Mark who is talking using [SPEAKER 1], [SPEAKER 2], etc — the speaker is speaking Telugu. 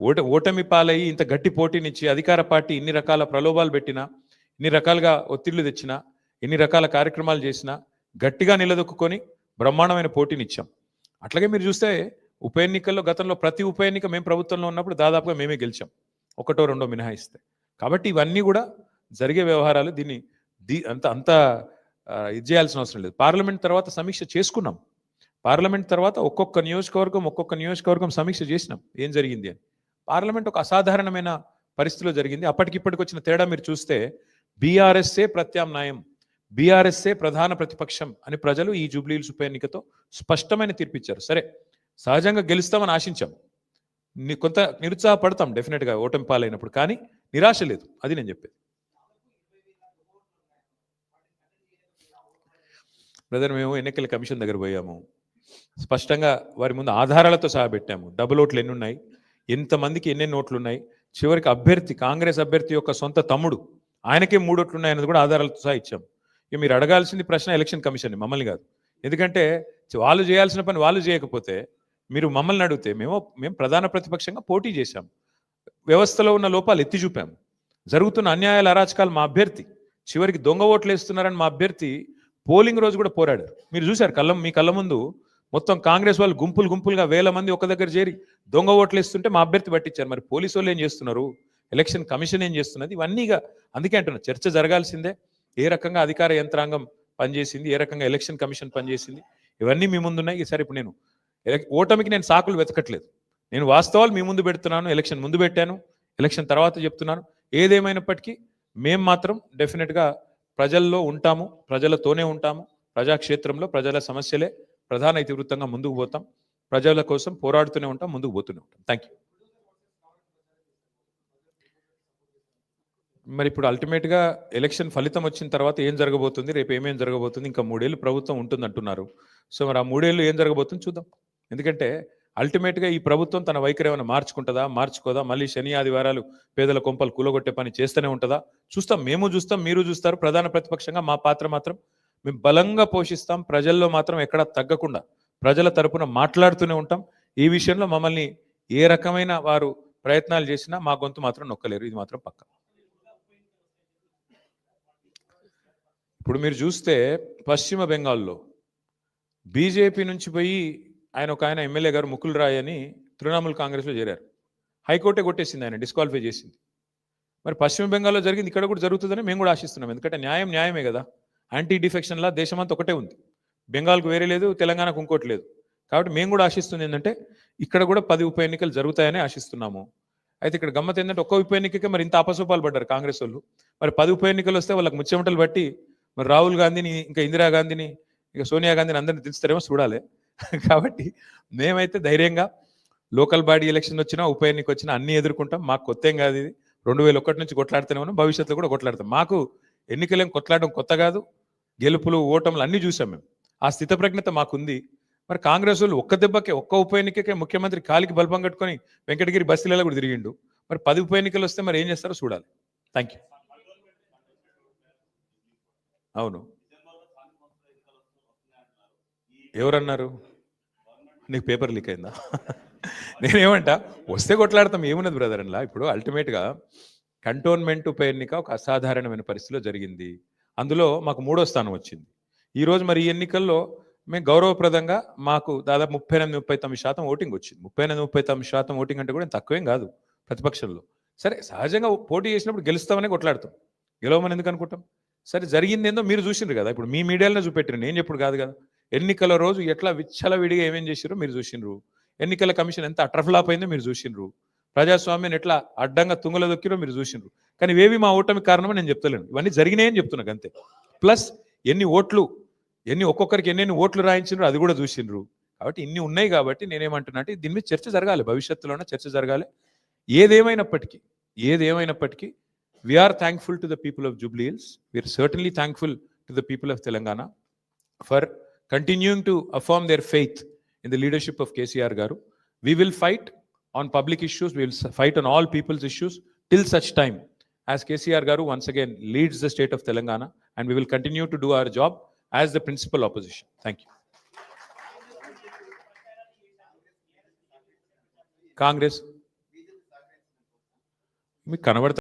[SPEAKER 1] ఓట ఓటమి పాలయ్యి ఇంత గట్టి పోటీనిచ్చి అధికార పార్టీ ఇన్ని రకాల ప్రలోభాలు పెట్టినా ఇన్ని రకాలుగా ఒత్తిళ్ళు తెచ్చినా ఎన్ని రకాల కార్యక్రమాలు చేసినా గట్టిగా నిలదొక్కుని బ్రహ్మాండమైన పోటీనిచ్చాం. అట్లాగే మీరు చూస్తే ఉప ఎన్నికల్లో గతంలో ప్రతి ఉప ఎన్నిక మేము ప్రభుత్వంలో ఉన్నప్పుడు దాదాపుగా మేమే గెలిచాం. ఒకటో రెండో మినహాయిస్తే. కాబట్టి ఇవన్నీ కూడా జరిగే వ్యవహారాలు దీన్ని దీ అంత అంత ఇది చేయాల్సిన అవసరం లేదు. పార్లమెంట్ తర్వాత సమీక్ష చేసుకున్నాం. పార్లమెంట్ తర్వాత ఒక్కొక్క నియోజకవర్గం ఒక్కొక్క నియోజకవర్గం సమీక్ష చేసినాం. ఏం జరిగింది అని. పార్లమెంట్ ఒక అసాధారణమైన పరిస్థితిలో జరిగింది. అప్పటికిప్పటికి వచ్చిన తేడా మీరు చూస్తే బీఆర్ఎస్ఏ ప్రత్యామ్నాయం బీఆర్ఎస్ఏ ప్రధాన ప్రతిపక్షం అని ప్రజలు ఈ జూబ్లీహిల్స్ ఉప ఎన్నికతో స్పష్టమైన తీర్పిచ్చారు. సరే సహజంగా గెలుస్తామని ఆశించాం. కొంత నిరుత్సాహపడతాం డెఫినెట్గా ఓటమి పాలైనప్పుడు కానీ నిరాశ లేదు. అది నేను చెప్పేది. బ్రదర్ మేము ఎన్నికల కమిషన్ దగ్గర పోయాము. స్పష్టంగా వారి ముందు ఆధారాలతో సహా పెట్టాము. డబుల్ ఓట్లు ఎన్ని ఉన్నాయి ఎంతమందికి ఎన్ని నోట్లు ఉన్నాయి చివరికి అభ్యర్థి కాంగ్రెస్ అభ్యర్థి యొక్క సొంత తమ్ముడు ఆయనకే మూడు ఓట్లు ఉన్నాయన్నది కూడా ఆధారాలతో సహా ఇచ్చాం. ఇక మీరు అడగాల్సింది ప్రశ్న ఎలక్షన్ కమిషన్ మమ్మల్ని కాదు. ఎందుకంటే వాళ్ళు చేయాల్సిన పని వాళ్ళు చేయకపోతే మీరు మమ్మల్ని అడిగితే మేము మేము ప్రధాన ప్రతిపక్షంగా పోటీ చేశాం. వ్యవస్థలో ఉన్న లోపాలు ఎత్తి చూపాము జరుగుతున్న అన్యాయాల అరాచకాలు మా అభ్యర్థి చివరికి దొంగ ఓట్లు వేస్తున్నారని మా అభ్యర్థి పోలింగ్ రోజు కూడా పోరాడారు. మీరు చూశారు కళ్ళం మీ కళ్ళ ముందు మొత్తం కాంగ్రెస్ వాళ్ళు గుంపులు గుంపులుగా వేల మంది ఒక దగ్గర చేరి దొంగ ఓట్లు ఇస్తుంటే మా అభ్యర్థి పట్టించారు. మరి పోలీసు వాళ్ళు ఏం చేస్తున్నారు? ఎలక్షన్ కమిషన్ ఏం చేస్తున్నది? ఇవన్నీగా అందుకే అంటున్నా చర్చ జరగాల్సిందే. ఏ రకంగా అధికార యంత్రాంగం పనిచేసింది? ఏ రకంగా ఎలక్షన్ కమిషన్ పనిచేసింది? ఇవన్నీ మీ ముందున్నాయి. సరే ఇప్పుడు నేను ఓటమికి నేను సాకులు వెతకట్లేదు. నేను వాస్తవాలు మీ ముందు పెడుతున్నాను ఎలక్షన్ ముందు పెట్టాను ఎలక్షన్ తర్వాత చెప్తున్నాను. ఏదేమైనప్పటికీ మేము మాత్రం డెఫినెట్గా ప్రజల్లో ఉంటాము ప్రజలతోనే ఉంటాము. ప్రజాక్షేత్రంలో ప్రజల సమస్యలే. ప్రధాన ఇతివృత్తంగా ముందుకు పోతాం. ప్రజల కోసం పోరాడుతూనే ఉంటాం ముందుకు పోతూనే ఉంటాం. థ్యాంక్ యూ మరి ఇప్పుడు అల్టిమేట్గా ఎలక్షన్ ఫలితం వచ్చిన తర్వాత ఏం జరగబోతుంది? రేపు ఏమేం జరగబోతుంది? ఇంకా మూడేళ్ళు ప్రభుత్వం ఉంటుంది అంటున్నారు సో మరి ఆ మూడేళ్ళు ఏం జరగబోతుంది చూద్దాం. ఎందుకంటే అల్టిమేట్గా ఈ ప్రభుత్వం తన వైఖరి ఏమైనా మార్చుకుంటుందా? మార్చుకోదా? మళ్ళీ శని ఆదివారాలు పేదల కొంపలు కూలగొట్టే పని చేస్తూనే ఉంటుందా? చూస్తాం. మేము చూస్తాం మీరు చూస్తారు. ప్రధాన ప్రతిపక్షంగా మా పాత్ర మాత్రం మేము బలంగా పోషిస్తాం. ప్రజల్లో మాత్రం ఎక్కడా తగ్గకుండా ప్రజల తరపున మాట్లాడుతూనే ఉంటాం. ఈ విషయంలో మమ్మల్ని ఏ రకమైన వారు ప్రయత్నాలు చేసినా మా గొంతు మాత్రం నొక్కలేరు. ఇది మాత్రం పక్క. ఇప్పుడు మీరు చూస్తే పశ్చిమ బెంగాల్లో బీజేపీ నుంచి పోయి ఆయన ఒక ఆయన ఎమ్మెల్యే గారు ముకుల్ రాయ్ అని తృణమూల్ కాంగ్రెస్లో చేరారు. హైకోర్టే కొట్టేసింది ఆయన డిస్క్వాలిఫై చేసింది. మరి పశ్చిమ బెంగాల్లో జరిగింది ఇక్కడ కూడా జరుగుతుందని మేము కూడా ఆశిస్తున్నాం. ఎందుకంటే న్యాయం న్యాయమే కదా. యాంటీ డిఫెక్షన్లా దేశమంతా ఒకటే ఉంది. బెంగాల్కు వేరే లేదు తెలంగాణకు ఇంకోటి లేదు. కాబట్టి మేము కూడా ఆశిస్తుంది ఏంటంటే ఇక్కడ కూడా పది ఉప ఎన్నికలు జరుగుతాయని ఆశిస్తున్నాము. అయితే ఇక్కడ గమ్మత్ ఏంటంటే ఒక్క ఉప ఎన్నికకే మరి ఇంత అపసూపాలు పడ్డారు కాంగ్రెస్ వాళ్ళు. మరి పది ఉప ఎన్నికలు వస్తే వాళ్ళకి ముచ్చెమటలు బట్టి మరి రాహుల్ గాంధీని ఇంకా ఇందిరాగాంధీని ఇక సోనియా గాంధీని అందరిని తెలుస్తారేమో చూడాలి. కాబట్టి మేమైతే ధైర్యంగా లోకల్ బాడీ ఎలక్షన్ వచ్చినా ఉప ఎన్నిక వచ్చినా అన్ని ఎదుర్కొంటాం. మాకు కొత్త ఏం కాదు ఇది. రెండు వేల ఒకటి నుంచి కొట్లాడుతూనే ఉన్నాం. భవిష్యత్తులో కూడా కొట్లాడతాం. మాకు ఎన్నికలేం కొట్లాడడం కొత్త కాదు. గెలుపులు ఓటములు అన్నీ చూసాం మేము. ఆ స్థితప్రజ్ఞత మాకుంది. మరి కాంగ్రెస్ వాళ్ళు ఒక్క దెబ్బకే ఒక్క ఉప ఎన్నికకే ముఖ్యమంత్రి కాలికి బల్బం కట్టుకొని వెంకటగిరి బస్సులలో కూడా తిరిగిండు. మరి పది ఉప ఎన్నికలు వస్తే మరి ఏం చేస్తారో చూడాలి. థ్యాంక్ యూ అవును. ఎవరన్నారు? నీకు పేపర్ లీక్ అయిందా? నేనేమంటా? వస్తే కొట్లాడతాం ఏమున్నది బ్రదర్ అలా ఇప్పుడు అల్టిమేట్గా కంటోన్మెంట్ ఉప ఎన్నిక ఒక అసాధారణమైన పరిస్థితిలో జరిగింది. అందులో మాకు మూడో స్థానం వచ్చింది. ఈరోజు మరి ఈ ఎన్నికల్లో మేము గౌరవప్రదంగా మాకు దాదాపు ముప్పై ఎనిమిది ముప్పై తొమ్మిది శాతం ఓటింగ్ వచ్చింది. ముప్పై ఎనిమిది ముప్పై తొమ్మిది శాతం ఓటింగ్ అంటే కూడా తక్కువేం కాదు ప్రతిపక్షంలో. సరే సహజంగా పోటీ చేసినప్పుడు గెలుస్తామని కొట్లాడతాం. గెలవమని ఎందుకు అనుకుంటాం? సరే జరిగింది ఏందో మీరు చూసిండ్రు కదా. ఇప్పుడు మీ మీడియాలోనే చూపెట్టారు. నేను చెప్పుడు కాదు కదా. ఎన్నికల రోజు ఎట్లా విచ్చల విడిగా ఏమేం చేసిరో మీరు చూసిండ్రు. ఎన్నికల కమిషన్ ఎంత అట్రఫ్లాప్ అయిందో మీరు చూసిండ్రు. ప్రజాస్వామ్యం ఎట్లా అడ్డంగా తుంగల దొక్కిరో మీరు చూసిండ్రు. కానీ ఇవేవి మా ఓటమి కారణమని నేను చెప్తలేను. ఇవన్నీ జరిగినాయని చెప్తున్నా అంతే ప్లస్ ఎన్ని ఓట్లు ఎన్ని ఒక్కొక్కరికి ఎన్నెన్ని ఓట్లు రాయించినారు అది కూడా చూసిండ్రు కాబట్టి ఇన్ని ఉన్నాయి కాబట్టి నేనేమంటున్నా అంటే దీని మీద చర్చ జరగాలి. భవిష్యత్తులోనే చర్చ జరగాలి. ఏదేమైనప్పటికీ ఏదేమైనప్పటికీ we're thankful to the people of Jubilee Hills we're certainly thankful to the people of Telangana for continuing to affirm their faith in the leadership of KCR garu we will fight on public issues we will fight on all people's issues till such time as KCR Garu once again leads the state of Telangana, and we will continue to do our job as the principal opposition. Thank you. Congress,